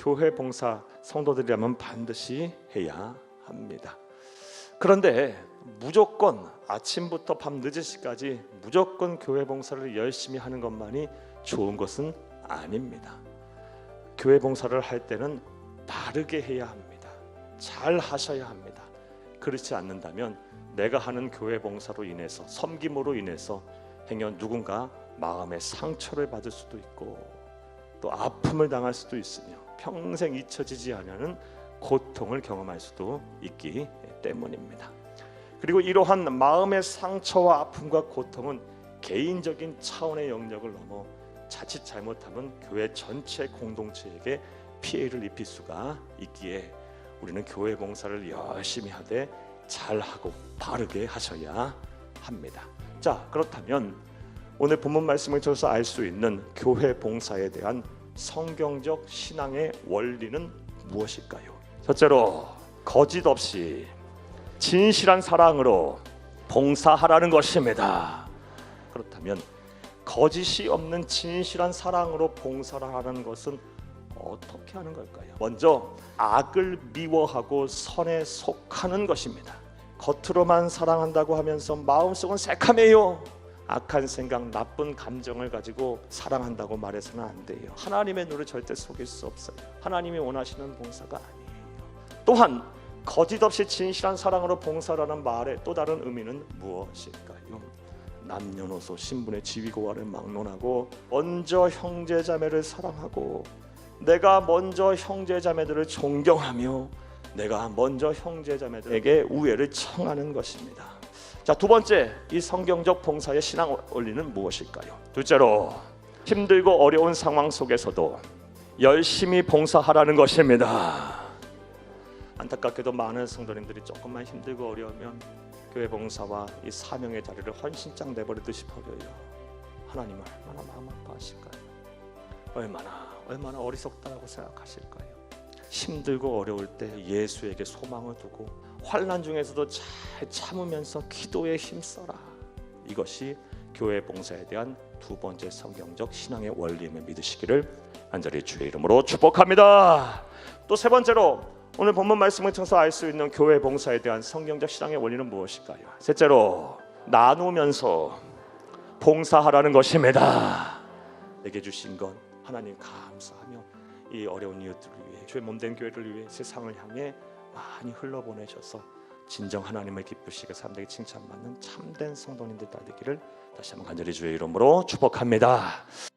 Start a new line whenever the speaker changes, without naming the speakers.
교회 봉사 성도들이라면 반드시 해야 합니다. 그런데 무조건 아침부터 밤 늦은 시까지 무조건 교회 봉사를 열심히 하는 것만이 좋은 것은 아닙니다. 교회 봉사를 할 때는 바르게 해야 합니다. 잘 하셔야 합니다. 그렇지 않는다면 내가 하는 교회 봉사로 인해서 섬김으로 인해서 행여 누군가 마음의 상처를 받을 수도 있고 또 아픔을 당할 수도 있으며 평생 잊혀지지 않는 고통을 경험할 수도 있기 때문입니다. 그리고 이러한 마음의 상처와 아픔과 고통은 개인적인 차원의 영역을 넘어 자칫 잘못하면 교회 전체 공동체에게 피해를 입힐 수가 있기에 우리는 교회 봉사를 열심히 하되 잘하고 바르게 하셔야 합니다. 자, 그렇다면 오늘 본문 말씀을 통해서 알 수 있는 교회 봉사에 대한 성경적 신앙의 원리는 무엇일까요? 첫째로 거짓 없이 진실한 사랑으로 봉사하라는 것입니다. 그렇다면 거짓이 없는 진실한 사랑으로 봉사를 하는 것은 어떻게 하는 걸까요? 먼저 악을 미워하고 선에 속하는 것입니다. 겉으로만 사랑한다고 하면서 마음속은 새카매요. 악한 생각, 나쁜 감정을 가지고 사랑한다고 말해서는 안 돼요. 하나님의 눈을 절대 속일 수 없어요. 하나님이 원하시는 봉사가 아니에요. 또한 거짓 없이 진실한 사랑으로 봉사라는 말의 또 다른 의미는 무엇일까요? 남녀노소 신분의 지위고하를 막론하고 먼저 형제자매를 사랑하고 내가 먼저 형제자매들을 존경하며 내가 먼저 형제자매들에게 우애를 청하는 것입니다. 자, 두 번째 이 성경적 봉사의 신앙 원리는 무엇일까요? 둘째로 힘들고 어려운 상황 속에서도 열심히 봉사하라는 것입니다. 안타깝게도 많은 성도님들이 조금만 힘들고 어려우면 교회 봉사와 이 사명의 자리를 헌신장 내버리듯이 버려요. 하나님 얼마나 마음 아파하실까요? 얼마나 얼마나 어리석다고 생각하실까요? 힘들고 어려울 때 예수에게 소망을 두고 환난 중에서도 잘 참으면서 기도에 힘써라. 이것이 교회 봉사에 대한 두 번째 성경적 신앙의 원리임을 믿으시기를 간절히 주의 이름으로 축복합니다. 또 세 번째로 오늘 본문 말씀을 통해서 알 수 있는 교회 봉사에 대한 성경적 신앙의 원리는 무엇일까요? 셋째로 나누면서 봉사하라는 것입니다. 내게 주신 건 하나님 감사하며 이 어려운 이웃들을 위해 주의 몸된 교회를 위해 세상을 향해 많이 흘러보내셔서 진정 하나님을 기쁘시게 사람들에게 칭찬받는 참된 성도님들 다 되기를 다시 한번 간절히 주의 이름으로 축복합니다.